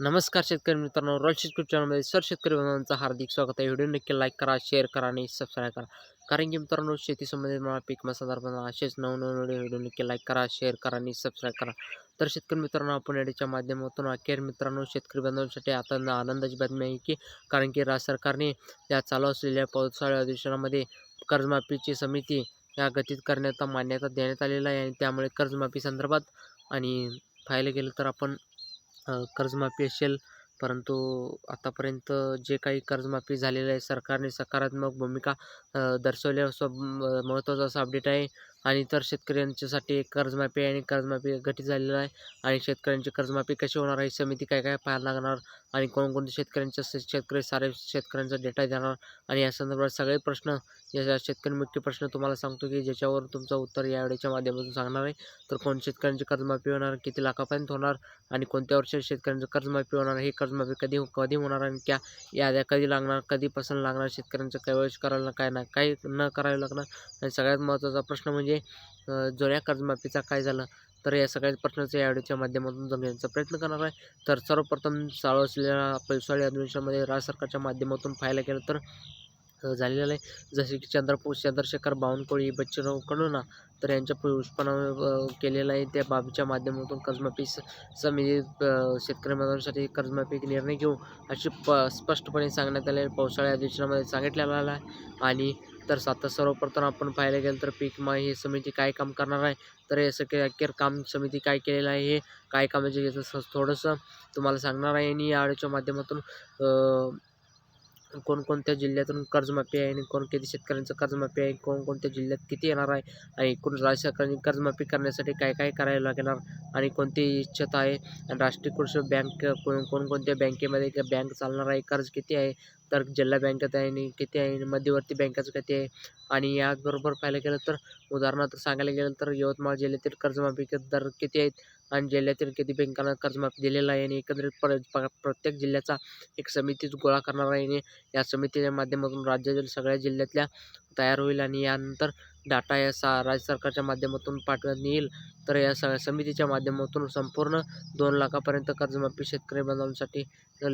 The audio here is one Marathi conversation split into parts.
नमस्कार शेतकरी मित्रांनो रॉयल शेतकरी चॅनलमध्ये सर शेतकरी बंधूंचं हार्दिक स्वागत आहे. व्हिडिओ नक्की लाईक करा शेअर करा आणि सबस्क्राईब करा. कारण की मित्रांनो शेती संबंधित मला पीक संदर्भात असेच नवनवीन व्हिडिओ व्हिडिओ नक्की लाईक करा शेअर करा आणि सबस्क्राईब करा. तर शेतकरी मित्रांनो आपण याच्या माध्यमातून अखेर मित्रांनो शेतकरी बांधवांसाठी आता आनंदाची बातमी आहे की कारण की राज्य सरकारने या चालू असलेल्या पावसाळ्या अधिवेशनामध्ये कर्जमाफीची समिती या गतीत करण्याचा मान्यता देण्यात आलेला आहे आणि त्यामुळे कर्जमाफी संदर्भात आणि पाहायला गेलं तर आपण कर्जमाफी असेल परंतु आतापर्यंत जे काही कर्जमाफी झालेलं आहे सरकारने सकारात्मक भूमिका अ, दर्शवल्या असं महत्त्वाचं असं अपडेट आहे. आणि इतर शेतकऱ्यांच्यासाठी एक कर्जमाफी आणि कर्जमाफी गठीत झालेलं आहे. आणि शेतकऱ्यांची कर्जमाफी कशी होणार आहे? समिती काय काय पाहायला लागणार? आणि कोणकोणते शेतकऱ्यांच्या शेतकरी सारे शेतकऱ्यांचा डेटा देणार? आणि या संदर्भात सगळे प्रश्न या शेतकरी मुख्य प्रश्न तुम्हाला सांगतो की ज्याच्यावर तुमचं उत्तर या व्हिडिओच्या माध्यमातून सांगणार आहे. तर कोण शेतकऱ्यांची कर्जमाफी होणार? किती लाखापर्यंत होणार? आणि कोणत्या वर्षी शेतकऱ्यांचं कर्जमाफी होणार? हे कर्जमाफी कधी हो- कधी होणार आणि त्या याद्या कधी लागणार? कधीपासून लागणार? शेतकऱ्यांचं कैवश करायला काय ना काही न करायला लागणार? आणि सगळ्यात महत्त्वाचा प्रश्न म्हणजे म्हणजे जुन्या कर्जमाफीचा काय झालं तर या सगळ्या प्रश्नाचं या व्हिडिओच्या माध्यमातून जमण्याचा प्रयत्न करणार आहे. तर सर्वप्रथम चालू असलेल्या पावसाळी अधिवेशनामध्ये राज्य सरकारच्या माध्यमातून पाहायला गेलं तर झालेलं आहे. जसे की चंद्रपूर चंद्रशेखर बावनकुळी बच्चूराव कडूना तर यांच्या पुष्पना केलेलं आहे. त्या बाबीच्या माध्यमातून कर्जमाफी समिती शेतकरी बांधवांसाठी कर्जमाफी निर्णय घेऊ अशी प स्पष्टपणे सांगण्यात आले पावसाळ्या अधिवेशनामध्ये सांगितलेलं आहे. आणि तर आता सर्वप्रथम आपण पाहायला गेलं तर पीक विमा ही समिती काय काम करणार आहे? तर हे सगळे अखेर काम समिती काय केलेलं आहे हे? काय कामाचे घेतं थोडंसं तुम्हाला सांगणार आहे आणि या आडीच्या माध्यमातून कोणकोणत्या जिल्ह्यातून कर्जमाफी आहे आणि कोण किती शेतकऱ्यांचं कर्जमाफी आहे कोणकोणत्या जिल्ह्यात किती येणार आहे आणि एकूण राज्य सरकारने कर्जमाफी करण्यासाठी काय काय करायला लागणार आणि कोणती इच्छता आहे? आणि राष्ट्रीय कृषी बँक कोण कोणकोणत्या बँकेमध्ये बँक चालणार आहे? कर्ज किती आहे? तर जिल्हा बँकेत आहे आणि किती आहे? आणि मध्यवर्ती बँकेचं किती आहे? आणि याबरोबर पाहायला गेलं तर उदाहरणार्थ सांगायला गेलं तर यवतमाळ जिल्ह्यातील कर्जमाफी दर किती आहेत? आणि जिल्ह्यातील किती बँकांना कर्जमाफी दिलेला आहे आणि एकंदरीत पर प्रत्येक जिल्ह्याचा एक समितीच गोळा करणार आहे आणि या समितीच्या माध्यमातून राज्यातील सगळ्या जिल्ह्यातल्या तयार होईल आणि यानंतर डाटा या सा राज्य सरकारच्या माध्यमातून पाठवण्यात येईल. तर या स समितीच्या माध्यमातून संपूर्ण दोन लाखापर्यंत कर्जमाफी शेतकरी बांधवांसाठी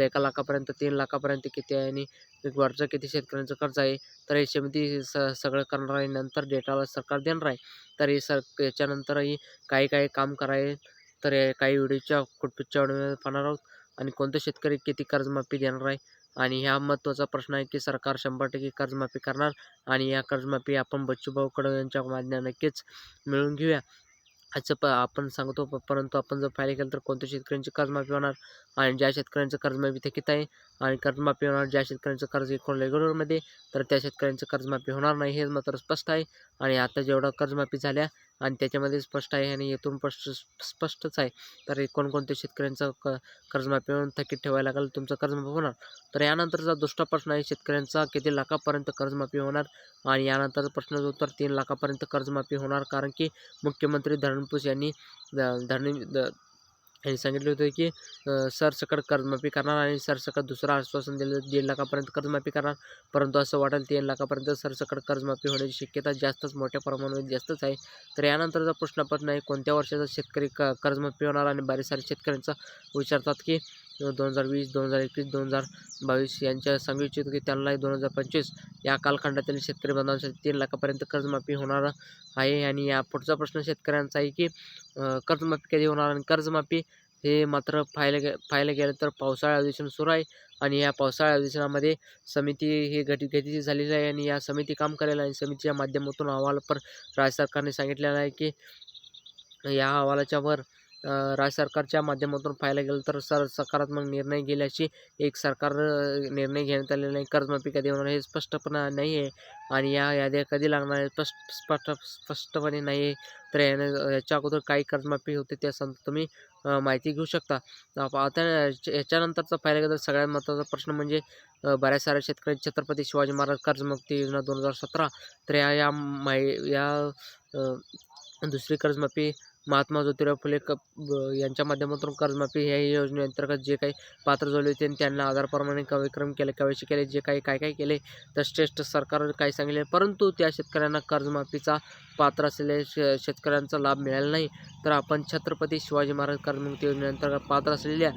एका लाखापर्यंत तीन लाखापर्यंत किती आहे आणि एक वर्ष किती शेतकऱ्यांचं कर्ज आहे तर ही समिती स सगळं करणार आहे. नंतर डेटाला सरकार देणार आहे. तर हे सर याच्यानंतरही काही काही काम कराय तर काही व्हिडिओच्या कुटपिच्या पाहणार आहोत. आणि कोणते शेतकरी किती कर्जमाफी देणार आहे? आणि ह्या महत्त्वाचा प्रश्न आहे की सरकार शंभर टक्के कर्जमाफी करणार आणि या कर्जमाफी आपण बच्चूभाऊ कडू यांच्या माध्यम नक्कीच मिळवून घेऊया. असं प आपण सांगतो परंतु आपण जर पाहायला गेलं तर कोणत्या शेतकऱ्यांची कर्जमाफी होणार आणि ज्या शेतकऱ्यांचं कर्जमाफी थकीत आहे आणि कर्जमाफी होणार ज्या शेतकऱ्यांचं कर्ज एकूण रेग्युलरमध्ये तर त्या शेतकऱ्यांचं कर्जमाफी होणार नाही हे मात्र स्पष्ट आहे. आणि आता जेवढं कर्जमाफी झाल्या आणि त्याच्यामध्ये स्पष्ट आहे आणि येथून स्पष्ट स्पष्टच आहे. तर कोणकोणत्या शेतकऱ्यांचं क कर्जमाफी होऊन थकीत ठेवायला लागेल तुमचं कर्जमाफी होणार. तर यानंतरचा दुसरा प्रश्न आहे शेतकऱ्यांचा किती लाखापर्यंत कर्जमाफी होणार? आणि यानंतरचा प्रश्नाचं उत्तर तीन लाखापर्यंत कर्जमाफी होणार. कारण की मुख्यमंत्री धरणपूस यांनी द- धरणी द- यांनी सांगितले होते की अ, सरसकट कर्जमाफी करणार आणि सरसकट दुसरं आश्वासन दिलं दीड लाखापर्यंत कर्जमाफी करणार. परंतु असं वाटेल तीन लाखापर्यंत सरसकट कर्जमाफी होण्याची शक्यता जास्तच मोठ्या प्रमाणामध्ये जास्तच आहे. तर यानंतरचा प्रश्न पण नाही कोणत्या वर्षाचा शेतकरी क कर्जमाफी होणार आणि बरेच सारे शेतकऱ्यांचा विचारतात की दोन हजार वीस दोन हजार एकवीस दोन हजार बावीस यांच्या सांगू इच्छितो की त्यांनाही दोन हजार पंचवीस या कालखंडातील शेतकरी बांधवांसाठी तीन लाखापर्यंत कर्जमाफी होणार आहे. आणि या पुढचा प्रश्न शेतकऱ्यांचा आहे की कर्जमाफी कधी होणार आणि कर्जमाफी हे मात्र पाहायला गे पाहायला गेलं तर पावसाळा अधिवेशन सुरू आहे. आणि या पावसाळा अधिवेशनामध्ये समिती हे गटी गतीची झालेली आहे. आणि या समिती काम करेल आणि समितीच्या माध्यमातून अहवाल पर राज्य सरकारने सांगितलेलं आहे की या अहवालाच्या वर राज्य सरकारच्या माध्यमातून पाहायला गेलं तर सर सकारात्मक निर्णय गेल्याची एक सरकार निर्णय घेण्यात आलेला नाही. कर्जमाफी कधी होणार हे स्पष्टपणा नाही आहे आणि या याद्या कधी लागणार आहे स्पष्ट स्पष्ट स्पष्टपणे नाही आहे तर याने याच्या अगोदर काही कर्जमाफी होते त्या सं तुम्ही माहिती घेऊ शकता. आता याच्यानंतरचा पाहिलं गेलं तर सगळ्यात महत्त्वाचा प्रश्न म्हणजे बऱ्याच साऱ्या शेतकरी छत्रपती शिवाजी महाराज कर्जमुक्ती योजना दोन हजार सतरा. तर या या माहि या दुसरी कर्जमाफी महात्मा ज्योतिराव फुले क यांच्या माध्यमातून कर्जमाफी ह्या योजनेअंतर्गत जे काही पात्र झाले होते आणि त्यांना आधारप्रमाणे कविक्रम केले कवेशी केले जे काही काय काय केले तर श्रेष्ठ सरकार काय सांगितले? परंतु त्या शेतकऱ्यांना कर्जमाफीचा पात्र असलेल्या शे शेतकऱ्यांचा लाभ मिळाला नाही. तर आपण छत्रपती शिवाजी महाराज कर्जमुक्ती योजनेअंतर्गत पात्र असलेल्या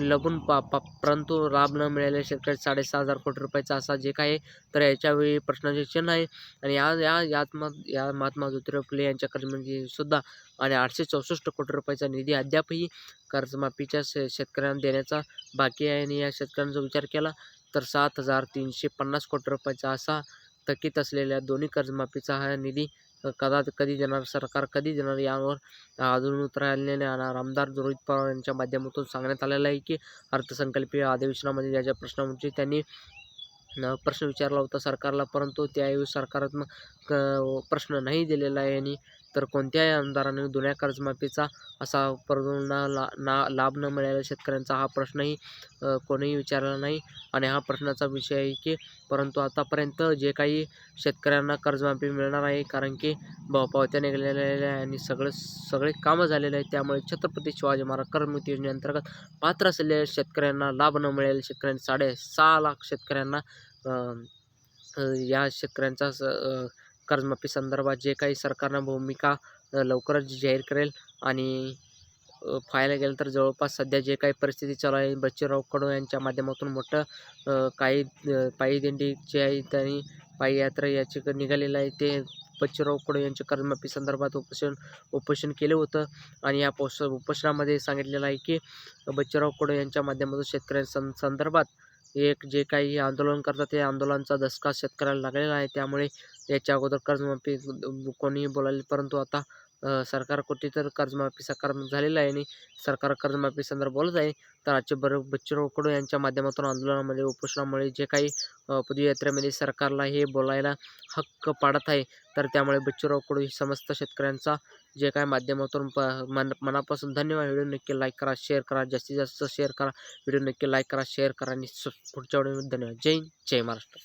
लघून पा पा परंतु लाभ न मिळालेल्या शेतकऱ्यात साडेसहा हजार कोटी रुपयाचा असा जे काही तर याच्यावेळी प्रश्नाचे चिन्ह आहे. आणि या या यात या महात्मा ज्योतिराव फुले यांच्या कर्जमुक्ती सुद्धा आणि आठशे चौसष्ट कोटी रुपयाचा निधी अद्यापही कर्जमाफीच्या शे शेतकऱ्यांना देण्याचा बाकी आहे आणि या शेतकऱ्यांचा विचार केला तर सात हजार तीनशे पन्नास कोटी रुपयाचा असा थकीत असलेल्या दोन्ही कर्जमाफीचा हा निधी कदा कधी देणार? सरकार कधी देणार? यावर अजून उतरलेले आमदार रोहित पवार यांच्या माध्यमातून सांगण्यात आलेलं आहे की अर्थसंकल्पीय अधिवेशनामध्ये याच्या प्रश्नांची त्यांनी प्रश्न विचारला होता सरकारला परंतु त्यावेळी सरकारात्मक प्रश्न नाही दिलेला आहे आणि तर कोणत्याही आमदाराने जुन्या कर्जमाफीचा असा परंतु ना ला ना लाभ न मिळालेल्या शेतकऱ्यांचा हा प्रश्नही कोणीही विचारला नाही आणि हा प्रश्नाचा विषय आहे की परंतु आतापर्यंत जे काही शेतकऱ्यांना कर्जमाफी मिळणार आहे कारण की ब पावत्या निघालेल्या आहे आणि सगळं सगळे कामं झालेले आहेत त्यामुळे छत्रपती शिवाजी महाराज कर्जमुक्ती योजनेअंतर्गत पात्र असलेल्या शेतकऱ्यांना लाभ न मिळालेल्या शेतकऱ्यांना साडेसहा लाख शेतकऱ्यांना या शेतकऱ्यांचा स कर्जमाफी संदर्भात जे काही सरकारनं भूमिका लवकरच जाहीर करेल आणि पाहायला गेलं तर जवळपास सध्या जे काही परिस्थिती चालू आहे बच्चूराव कडू यांच्या माध्यमातून मोठं काही पायी दिंडी जे आहे त्यांनी पायीयात्रा याची क- निघालेलं आहे. ते बच्चूराव कडू यांच्या कर्जमाफी संदर्भात उपोषण उपोषण केलं होतं आणि या पोष उपोषणामध्ये सांगितलेलं आहे की बच्चूराव कडू यांच्या माध्यमातून शेतकऱ्यांसं संदर्भात एक जे काही आंदोलन करतात ते आंदोलनाचा धसका शेतकऱ्याला लागलेला आहे. त्यामुळे याच्या अगोदर कर्जमाफी कोणीही बोलाले परंतु आता सरकार कुठे तर कर्जमाफी सकारात्मक झालेलं आहे आणि सरकार कर्जमाफी संदर्भ बोलत आहे. तर आजचे बरोबर बच्चूराव कडू यांच्या माध्यमातून आंदोलनामध्ये उपोषणामुळे जे काही पदयात्रेमध्ये सरकारला हे बोलायला हक्क पाडत आहे तर त्यामुळे बच्चूराव कडू ही समस्त शेतकऱ्यांचा जे काय माध्यमातून प मन मनापासून धन्यवाद. व्हिडिओ नक्की लाईक करा शेअर करा जास्तीत जास्त शेअर करा. व्हिडिओ नक्की लाईक करा शेअर करा आणि स- पुढच्या व्हिडिओमध्ये धन्यवाद. जय जय महाराष्ट्र.